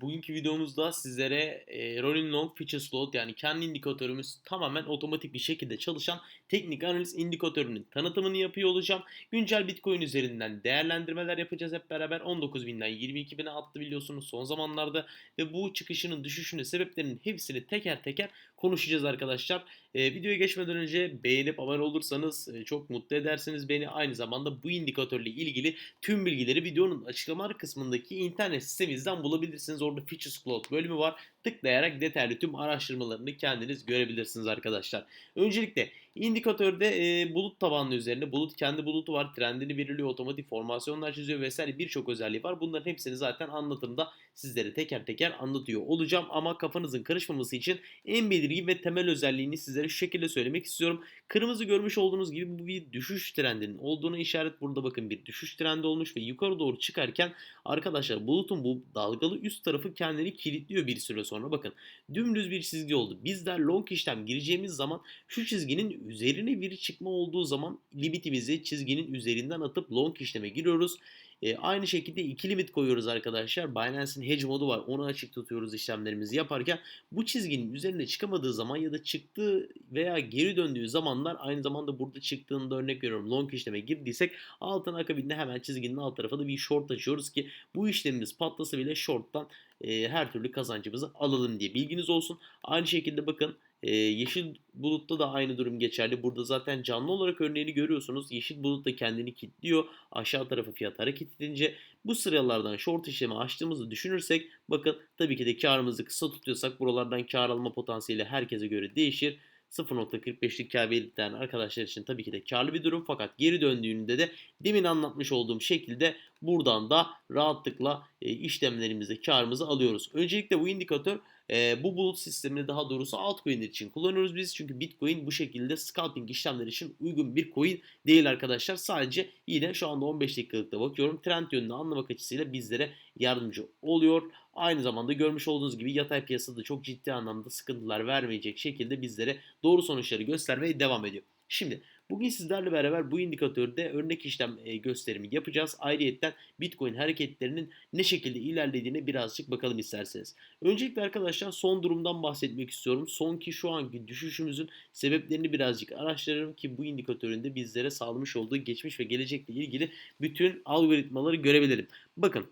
Bugünkü videomuzda sizlere e, Rolling Long Feature Slot yani kendi indikatörümüz tamamen otomatik bir şekilde çalışan teknik analiz indikatörünün tanıtımını yapıyor olacağım. Güncel Bitcoin üzerinden değerlendirmeler yapacağız hep beraber. 19.000'den 22.000'e attı biliyorsunuz son zamanlarda ve bu çıkışının düşüşünün sebeplerinin hepsini teker teker konuşacağız arkadaşlar. E, videoya geçmeden önce beğenip abone olursanız e, çok mutlu edersiniz beni. Aynı zamanda bu indikatörle ilgili tüm bilgileri videonun açıklamalar kısmındaki internet sitemizden bulabilirsiniz. Orada Features Cloud bölümü var. Tıklayarak detaylı tüm araştırmalarını kendiniz görebilirsiniz arkadaşlar. Öncelikle indikatörde e, bulut tabanlı üzerine bulut kendi bulutu var. Trendini belirliyor, otomatik formasyonlar çiziyor vesaire birçok özelliği var. Bunların hepsini zaten anlatımda sizlere teker teker anlatıyor olacağım. Ama kafanızın karışmaması için en belirgin ve temel özelliğini sizlere şu şekilde söylemek istiyorum. Kırmızı görmüş olduğunuz gibi bu bir düşüş trendinin olduğuna işaret burada bakın bir düşüş trendi olmuş ve yukarı doğru çıkarken arkadaşlar bulutun bu dalgalı üst tarafı kendini kilitliyor bir süre sonra bakın dümdüz bir çizgi oldu. Bizler long işlem gireceğimiz zaman şu çizginin üzerine bir çıkma olduğu zaman limitimizi çizginin üzerinden atıp long işleme giriyoruz. E, aynı şekilde iki limit koyuyoruz arkadaşlar. Binance'in hedge modu var. Onu açık tutuyoruz işlemlerimizi yaparken. Bu çizginin üzerine çıkamadığı zaman ya da çıktığı veya geri döndüğü zamanlar aynı zamanda burada çıktığında örnek veriyorum long işleme girdiysek altın akabinde hemen çizginin alt tarafında da bir short açıyoruz ki bu işlemimiz patlasa bile short'tan e, her türlü kazancımızı alalım diye bilginiz olsun. Aynı şekilde bakın e, yeşil bulutta da aynı durum geçerli. Burada zaten canlı olarak örneğini görüyorsunuz. Yeşil bulut da kendini kilitliyor. Aşağı tarafı fiyat hareket edince bu sıralardan short işlemi açtığımızı düşünürsek bakın tabii ki de karımızı kısa tutuyorsak buralardan kar alma potansiyeli herkese göre değişir. 0.45'lik kar belirten arkadaşlar için tabii ki de karlı bir durum fakat geri döndüğünde de demin anlatmış olduğum şekilde buradan da rahatlıkla e, işlemlerimizde karımızı alıyoruz. Öncelikle bu indikatör e, bu bulut sistemini daha doğrusu altcoin'ler için kullanıyoruz biz. Çünkü Bitcoin bu şekilde scalping işlemleri için uygun bir coin değil arkadaşlar. Sadece yine şu anda 15 dakikalıkta bakıyorum. Trend yönünü anlamak açısıyla bizlere yardımcı oluyor. Aynı zamanda görmüş olduğunuz gibi yatay piyasada çok ciddi anlamda sıkıntılar vermeyecek şekilde bizlere doğru sonuçları göstermeye devam ediyor. Şimdi bugün sizlerle beraber bu indikatörde örnek işlem e, gösterimi yapacağız. Ayrıyeten Bitcoin hareketlerinin ne şekilde ilerlediğine birazcık bakalım isterseniz. Öncelikle arkadaşlar son durumdan bahsetmek istiyorum. Son ki şu anki düşüşümüzün sebeplerini birazcık araştırırım ki bu indikatörün de bizlere sağlamış olduğu geçmiş ve gelecekle ilgili bütün algoritmaları görebilirim. Bakın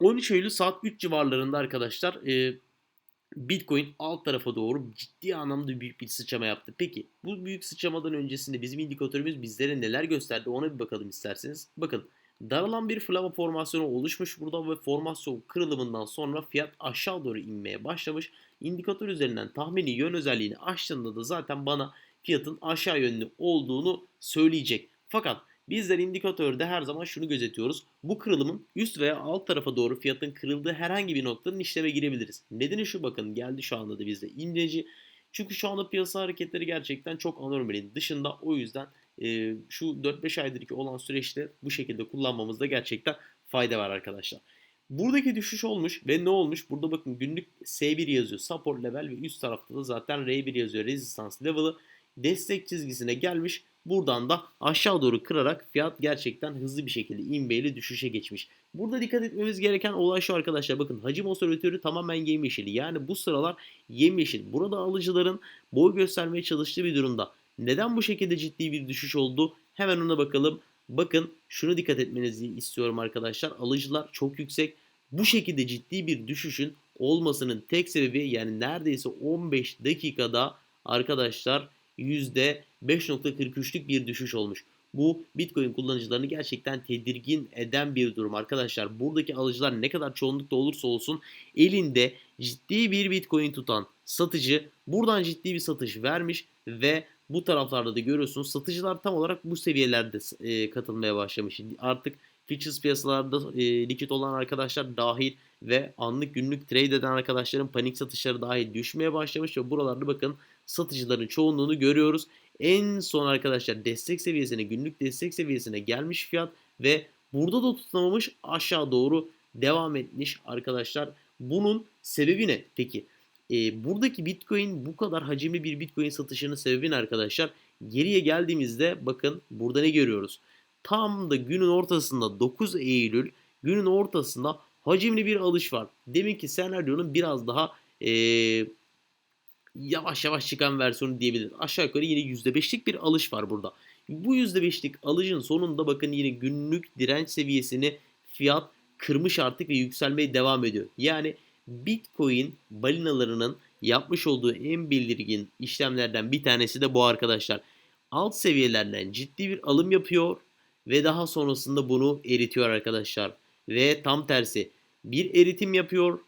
13 Eylül saat 3 civarlarında arkadaşlar Bitcoin alt tarafa doğru ciddi anlamda büyük bir sıçrama yaptı. Peki bu büyük sıçramadan öncesinde bizim indikatörümüz bizlere neler gösterdi ona bir bakalım isterseniz. Bakın daralan bir flama formasyonu oluşmuş burada ve formasyon kırılımından sonra fiyat aşağı doğru inmeye başlamış. İndikatör üzerinden tahmini yön özelliğini açtığında da zaten bana fiyatın aşağı yönlü olduğunu söyleyecek. Fakat Bizler indikatörde her zaman şunu gözetiyoruz. Bu kırılımın üst veya alt tarafa doğru fiyatın kırıldığı herhangi bir noktanın işleme girebiliriz. Nedeni şu bakın geldi şu anda da bizde imleci. Çünkü şu anda piyasa hareketleri gerçekten çok anormalin dışında. O yüzden e, şu 4-5 aydır ki olan süreçte bu şekilde kullanmamızda gerçekten fayda var arkadaşlar. Buradaki düşüş olmuş ve ne olmuş? Burada bakın günlük S1 yazıyor. Support level ve üst tarafta da zaten R1 yazıyor. Resistance level'ı destek çizgisine gelmiş Buradan da aşağı doğru kırarak fiyat gerçekten hızlı bir şekilde inmeyeli düşüşe geçmiş. Burada dikkat etmemiz gereken olay şu arkadaşlar. Bakın hacim osilatörü tamamen yemyeşil. Yani bu sıralar yemyeşil. Burada alıcıların boy göstermeye çalıştığı bir durumda. Neden bu şekilde ciddi bir düşüş oldu? Hemen ona bakalım. Bakın şunu dikkat etmenizi istiyorum arkadaşlar. Alıcılar çok yüksek. Bu şekilde ciddi bir düşüşün olmasının tek sebebi yani neredeyse 15 dakikada arkadaşlar %5.43'lük bir düşüş olmuş. Bu Bitcoin kullanıcılarını gerçekten tedirgin eden bir durum arkadaşlar. Buradaki alıcılar ne kadar çoğunlukta olursa olsun elinde ciddi bir Bitcoin tutan satıcı buradan ciddi bir satış vermiş ve bu taraflarda da görüyorsunuz satıcılar tam olarak bu seviyelerde e, katılmaya başlamış. Artık futures piyasalarda e, likit olan arkadaşlar dahil ve anlık günlük trade eden arkadaşların panik satışları dahil düşmeye başlamış ve buralarda bakın satıcıların çoğunluğunu görüyoruz. En son arkadaşlar destek seviyesine, günlük destek seviyesine gelmiş fiyat ve burada da tutunamamış aşağı doğru devam etmiş arkadaşlar. Bunun sebebi ne peki? E, buradaki Bitcoin bu kadar hacimli bir Bitcoin satışının sebebi ne arkadaşlar? Geriye geldiğimizde bakın burada ne görüyoruz? Tam da günün ortasında 9 Eylül günün ortasında hacimli bir alış var. Demek ki senaryonun biraz daha ee, yavaş yavaş çıkan versiyonu diyebiliriz. Aşağı yukarı yine %5'lik bir alış var burada. Bu %5'lik alışın sonunda bakın yine günlük direnç seviyesini fiyat kırmış artık ve yükselmeye devam ediyor. Yani Bitcoin balinalarının yapmış olduğu en belirgin işlemlerden bir tanesi de bu arkadaşlar. Alt seviyelerden ciddi bir alım yapıyor ve daha sonrasında bunu eritiyor arkadaşlar. Ve tam tersi bir eritim yapıyor.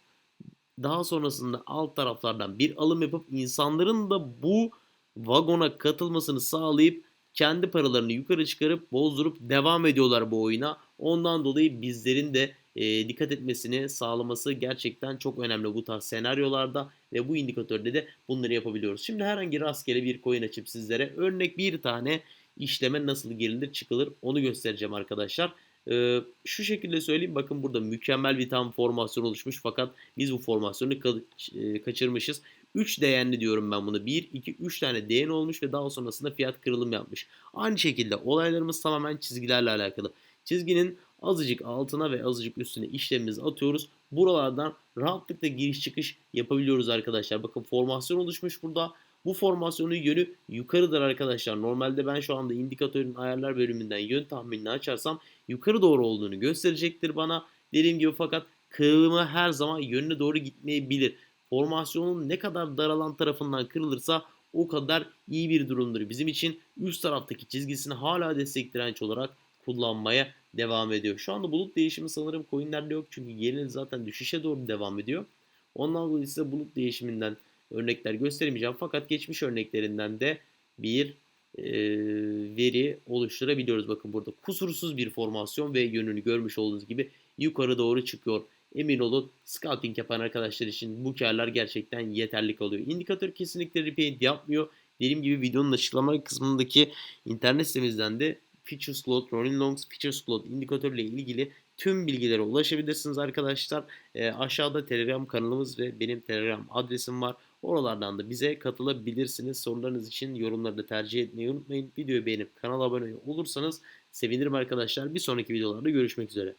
Daha sonrasında alt taraflardan bir alım yapıp insanların da bu vagona katılmasını sağlayıp kendi paralarını yukarı çıkarıp bozdurup devam ediyorlar bu oyuna. Ondan dolayı bizlerin de e, dikkat etmesini sağlaması gerçekten çok önemli bu tarz senaryolarda ve bu indikatörde de bunları yapabiliyoruz. Şimdi herhangi rastgele bir coin açıp sizlere örnek bir tane işleme nasıl girilir çıkılır onu göstereceğim arkadaşlar. Ee, şu şekilde söyleyeyim bakın burada mükemmel bir tam formasyon oluşmuş fakat biz bu formasyonu ka- e, kaçırmışız. 3 değerli diyorum ben bunu. 1, 2, 3 tane değen olmuş ve daha sonrasında fiyat kırılım yapmış. Aynı şekilde olaylarımız tamamen çizgilerle alakalı. Çizginin azıcık altına ve azıcık üstüne işlemimizi atıyoruz. Buralardan rahatlıkla giriş çıkış yapabiliyoruz arkadaşlar. Bakın formasyon oluşmuş burada. Bu formasyonun yönü yukarıdır arkadaşlar. Normalde ben şu anda indikatörün ayarlar bölümünden yön tahminini açarsam yukarı doğru olduğunu gösterecektir bana. Dediğim gibi fakat kırılımı her zaman yönüne doğru gitmeyebilir. Formasyonun ne kadar daralan tarafından kırılırsa o kadar iyi bir durumdur. Bizim için üst taraftaki çizgisini hala destek direnç olarak kullanmaya devam ediyor. Şu anda bulut değişimi sanırım coinlerde yok çünkü yerine zaten düşüşe doğru devam ediyor. Ondan dolayı size bulut değişiminden örnekler gösteremeyeceğim. Fakat geçmiş örneklerinden de bir e, veri oluşturabiliyoruz. Bakın burada kusursuz bir formasyon ve yönünü görmüş olduğunuz gibi yukarı doğru çıkıyor. Emin olun scouting yapan arkadaşlar için bu karlar gerçekten yeterli kalıyor. İndikatör kesinlikle repeat yapmıyor. Dediğim gibi videonun açıklama kısmındaki internet sitemizden de Feature Slot, Rolling Longs Feature Slot indikatörle ilgili tüm bilgilere ulaşabilirsiniz arkadaşlar. E, aşağıda Telegram kanalımız ve benim Telegram adresim var. Oralardan da bize katılabilirsiniz. Sorularınız için yorumları da tercih etmeyi unutmayın. Videoyu beğenip kanala abone olursanız sevinirim arkadaşlar. Bir sonraki videolarda görüşmek üzere.